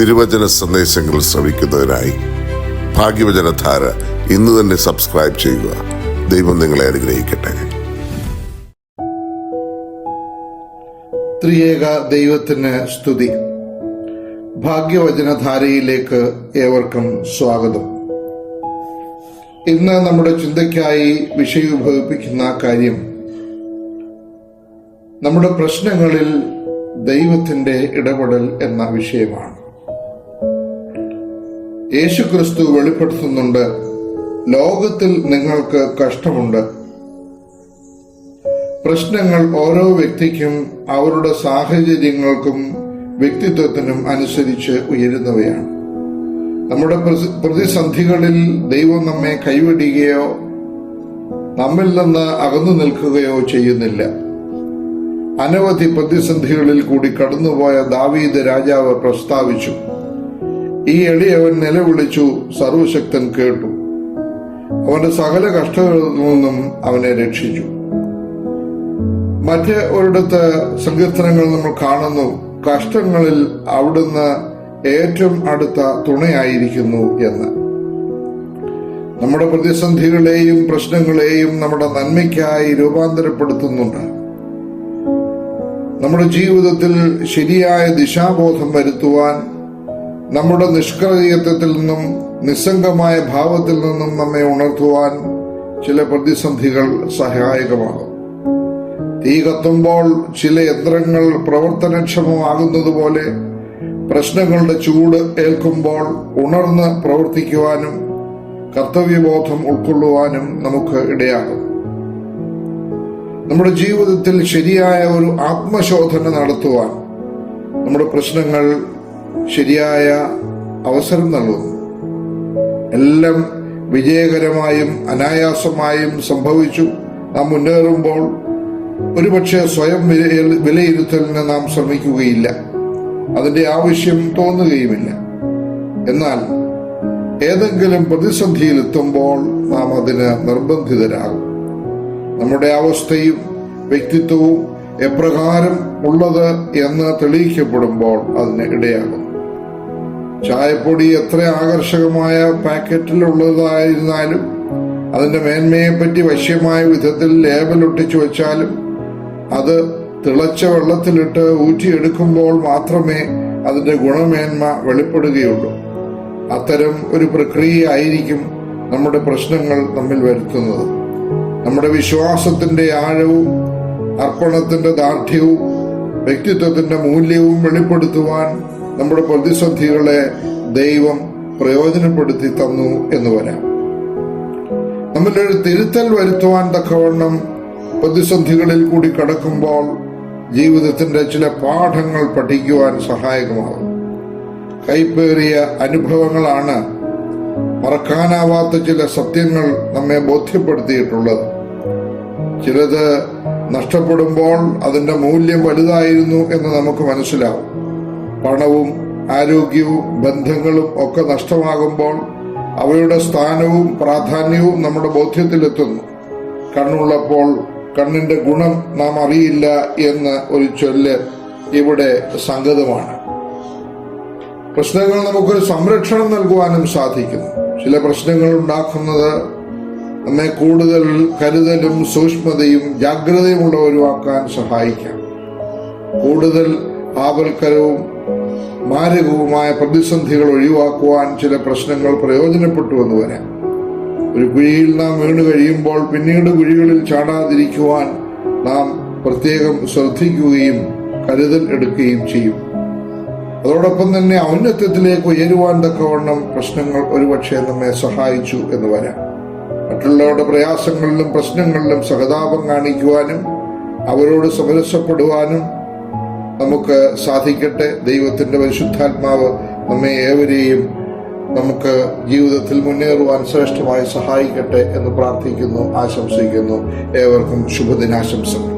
തിരുവചന സന്ദേശങ്ങൾ ശ്രവിക്കുന്നതിനായി ഭാഗ്യവചനധാര ഇന്ന് തന്നെ സബ്സ്ക്രൈബ് ചെയ്യുക. ദൈവം നിങ്ങളെ അനുഗ്രഹിക്കട്ടെ. ത്രിയേക ദൈവത്തിന് സ്തുതി. ഭാഗ്യവചനധാരയിലേക്ക് ഏവർക്കും സ്വാഗതം. ഇന്ന് നമ്മുടെ ചിന്തയ്ക്കായി വിഷയവിഭവിപ്പിക്കുന്ന കാര്യം നമ്മുടെ പ്രശ്നങ്ങളിൽ ദൈവത്തിന്റെ ഇടപെടൽ എന്ന വിഷയമാണ്. യേശു ക്രിസ്തു വെളിപ്പെടുത്തുന്നുണ്ട്. ലോകത്തിൽ നിങ്ങൾക്ക് കഷ്ടമുണ്ട്. പ്രശ്നങ്ങൾ ഓരോ വ്യക്തിക്കും അവരുടെ സാഹചര്യങ്ങൾക്കും വ്യക്തിത്വത്തിനും അനുസരിച്ച് ഉയരുന്നവയാണ്. നമ്മുടെ പ്രതിസന്ധികളിൽ ദൈവം നമ്മെ കൈവിടുകയോ നമ്മിൽ നിന്ന് അകന്നു നിൽക്കുകയോ ചെയ്യുന്നില്ല. അനവധി പ്രതിസന്ധികളിൽ കൂടി കടന്നുപോയ ദാവീദ് രാജാവ് പ്രസ്താവിച്ചു ഈ എളിയവൻ നിലവിളിച്ചു സർവശക്തൻ കേട്ടു. അവന്റെ സകല കഷ്ടങ്ങളിൽ നിന്നും അവനെ രക്ഷിച്ചു. മറ്റ് ഒരിടത്ത് സങ്കീർത്തനങ്ങൾ നമ്മൾ കാണുന്നു കഷ്ടങ്ങളിൽ അവിടുന്ന് ഏറ്റവും അടുത്ത തുണയായിരിക്കുന്നു എന്ന്. നമ്മുടെ പ്രതിസന്ധികളെയും പ്രശ്നങ്ങളെയും നമ്മുടെ നന്മയ്ക്കായി രൂപാന്തരപ്പെടുത്തുന്നുണ്ട്. നമ്മുടെ ജീവിതത്തിൽ ശരിയായ ദിശാബോധം വരുത്തുവാൻ നമ്മുടെ നിഷ്ക്രിയത്വത്തിൽ നിന്നും നിസ്സംഗമായ ഭാവത്തിൽ നിന്നും നമ്മെ ഉണർത്തുവാൻ ചില പ്രതിസന്ധികൾ സഹായകമാണ് തീ കത്തുമ്പോൾ ചില യന്ത്രങ്ങൾ പ്രവർത്തനക്ഷമമാകുന്നത് പോലെ പ്രശ്നങ്ങളുടെ ചൂട് ഏൽക്കുമ്പോൾ ഉണർന്ന് പ്രവർത്തിക്കുവാനും കർത്തവ്യബോധം ഉൾക്കൊള്ളുവാനും നമുക്ക് ഇടയാകും. നമ്മുടെ ജീവിതത്തിൽ ശരിയായ ഒരു ആത്മശോധന നടത്തുവാൻ നമ്മുടെ പ്രശ്നങ്ങൾ ശരിയായ അവസരം നൽകുന്നു. എല്ലാം വിജയകരമായും അനായാസമായും സംഭവിച്ചു. നാം മുന്നേറുമ്പോൾ ഒരുപക്ഷെ സ്വയം വിലയി- വിലയിരുത്തലിന് നാം ശ്രമിക്കുകയില്ല. അതിന്റെ ആവശ്യം തോന്നുകയുമില്ല. എന്നാൽ ഏതെങ്കിലും പ്രതിസന്ധിയിൽ എത്തുമ്പോൾ നാം അതിന് നിർബന്ധിതരാകും. നമ്മുടെ അവസ്ഥയും വ്യക്തിത്വവും എപ്രകാരം ഉള്ളത് എന്ന് തെളിയിക്കപ്പെടുമ്പോൾ അതിന് ഇടയാകും ചായപ്പൊടി എത്ര ആകർഷകമായ പാക്കറ്റിലുള്ളതായിരുന്നാലും അതിന്റെ മേന്മയെപ്പറ്റി വശ്യമായ വിധത്തിൽ ലേബൽ ഒട്ടിച്ചു വെച്ചാലും അത് തിളച്ച വെള്ളത്തിലിട്ട് ഊറ്റിയെടുക്കുമ്പോൾ മാത്രമേ അതിന്റെ ഗുണമേന്മ വെളിപ്പെടുകയുള്ളൂ. അത്തരം ഒരു പ്രക്രിയ ആയിരിക്കും നമ്മുടെ പ്രശ്നങ്ങൾ തമ്മിൽ വരുത്തുന്നത്. നമ്മുടെ വിശ്വാസത്തിന്റെ ആഴവും അർപ്പണത്തിന്റെ ദാർഢ്യവും വ്യക്തിത്വത്തിന്റെ മൂല്യവും വെളിപ്പെടുത്തുവാൻ നമ്മുടെ പ്രതിസന്ധികളെ ദൈവം പ്രയോജനപ്പെടുത്തി തന്നു എന്ന് വരാം. ഒരു തിരുത്തൽ വരുത്തുവാൻ തക്കവണ്ണം പ്രതിസന്ധികളിൽ കൂടി കടക്കുമ്പോൾ ജീവിതത്തിന്റെ ചില പാഠങ്ങൾ പഠിക്കുവാൻ സഹായകമാകും. കൈപ്പേറിയ അനുഭവങ്ങളാണ് മറക്കാനാവാത്ത ചില സത്യങ്ങൾ നമ്മെ ബോധ്യപ്പെടുത്തിയിട്ടുള്ളത്. ചിലത് നഷ്ടപ്പെടുമ്പോൾ അതിന്റെ മൂല്യം വലുതായിരുന്നു എന്ന് നമുക്ക് മനസ്സിലാവും. പണവും ആരോഗ്യവും ബന്ധങ്ങളും ഒക്കെ നഷ്ടമാകുമ്പോൾ അവയുടെ സ്ഥാനവും പ്രാധാന്യവും നമ്മുടെ ബോധ്യത്തിലെത്തുന്നു. കണ്ണുള്ളപ്പോൾ കണ്ണിന്റെ ഗുണം നാം അറിയില്ല എന്ന് ഒരു ചൊല്ല് ഇവിടെ സംഗതമാണ്. പ്രശ്നങ്ങൾ നമുക്കൊരു സംരക്ഷണം നൽകുവാനും സാധിക്കുന്നു. ചില പ്രശ്നങ്ങൾ ഉണ്ടാക്കുന്നത് നമ്മെ കൂടുതൽ കരുതലും സൂക്ഷ്മതയും ജാഗ്രതയും ഉള്ളവരുമാക്കാൻ സഹായിക്കാം. കൂടുതൽ ആപൽക്കരവും മാരകവുമായ പ്രതിസന്ധികൾ ഒഴിവാക്കുവാൻ ചില പ്രശ്നങ്ങൾ പ്രയോജനപ്പെട്ടു എന്ന് വരാം. ഒരു കുഴിയിൽ നാം വീണ് കഴിയുമ്പോൾ പിന്നീട് കുഴികളിൽ ചാടാതിരിക്കുവാൻ നാം പ്രത്യേകം ശ്രദ്ധിക്കുകയും കരുതൽ എടുക്കുകയും ചെയ്യും. അതോടൊപ്പം തന്നെ ഔന്നത്യത്തിലേക്ക് ഉയരുവാൻ തക്കവണ്ണം പ്രശ്നങ്ങൾ ഒരുപക്ഷെ നമ്മെ സഹായിച്ചു എന്ന് വരാം. മറ്റുള്ളവരുടെ പ്രയാസങ്ങളിലും പ്രശ്നങ്ങളിലും സഹതാപം കാണിക്കുവാനും അവരോട് സമരസപ്പെടുവാനും നമുക്ക് സാധിക്കട്ടെ. ദൈവത്തിന്റെ പരിശുദ്ധാത്മാവ് നമ്മെ ഏവരെയും നമുക്ക് ജീവിതത്തിൽ മുന്നേറുവാൻ ശ്രേഷ്ഠമായി സഹായിക്കട്ടെ എന്ന് പ്രാർത്ഥിക്കുന്നു ആശംസിക്കുന്നു. ഏവർക്കും ശുഭദിനാശംസകൾ.